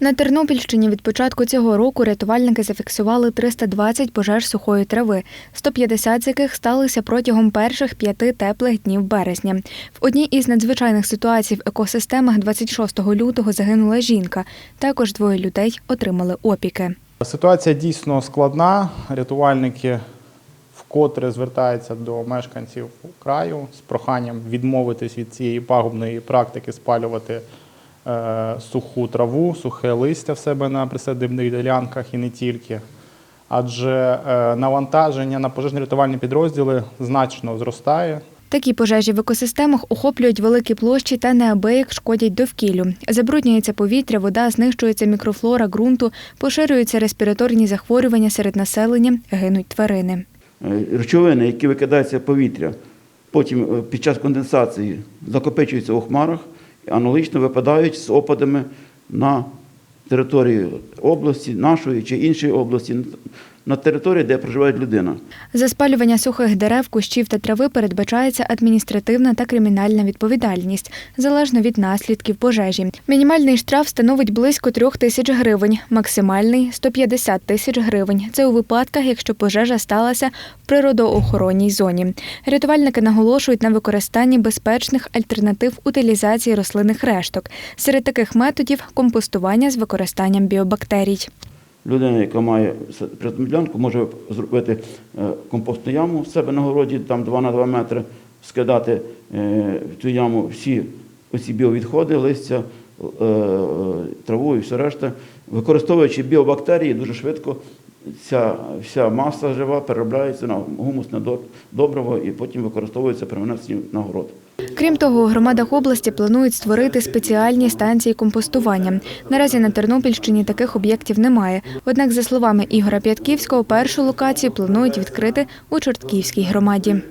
На Тернопільщині від початку цього року рятувальники зафіксували 320 пожеж сухої трави, 150 з яких сталися протягом перших п'яти теплих днів березня. В одній із надзвичайних ситуацій в екосистемах 26 лютого загинула жінка. Також двоє людей отримали опіки. Ситуація дійсно складна. Рятувальники вкотре звертаються до мешканців краю з проханням відмовитись від цієї пагубної практики спалювати суху траву, сухе листя в себе на присадибних ділянках і не тільки. Адже е, навантаження на пожежно-рятувальні підрозділи значно зростає. Такі пожежі в екосистемах охоплюють великі площі та неабияк шкодять довкіллю. Забруднюється повітря, вода, знищується мікрофлора ґрунту, поширюються респіраторні захворювання серед населення, гинуть тварини. Е, речовини, які викидаються в повітря, потім е, під час конденсації накопичуються у хмарах, аналогічно випадають з опадами на території області, нашої чи іншої області, на території, де проживає людина. За спалювання сухих дерев, кущів та трави передбачається адміністративна та кримінальна відповідальність залежно від наслідків пожежі. Мінімальний штраф становить близько трьох тисяч гривень, максимальний 150 тисяч гривень. Це у випадках, якщо пожежа сталася в природоохоронній зоні. Рятувальники наголошують на використанні безпечних альтернатив утилізації рослинних решток. Серед таких методів компостування з використанням біобактерій. Людина, яка має ділянку, може зробити е, компостну яму в себе на городі, там 2 на 2 метри, скидати е, в цю яму всі оці біовідходи, листя, е, траву і все решта. Використовуючи біобактерії, дуже швидко ця вся маса жива переробляється на гумусне доб- добриво і потім використовується при винесенні на. Крім того, у громадах області планують створити спеціальні станції компостування. Наразі на Тернопільщині таких об'єктів немає. Однак, за словами Ігоря П'ятківського, першу локацію планують відкрити у Чортківській громаді.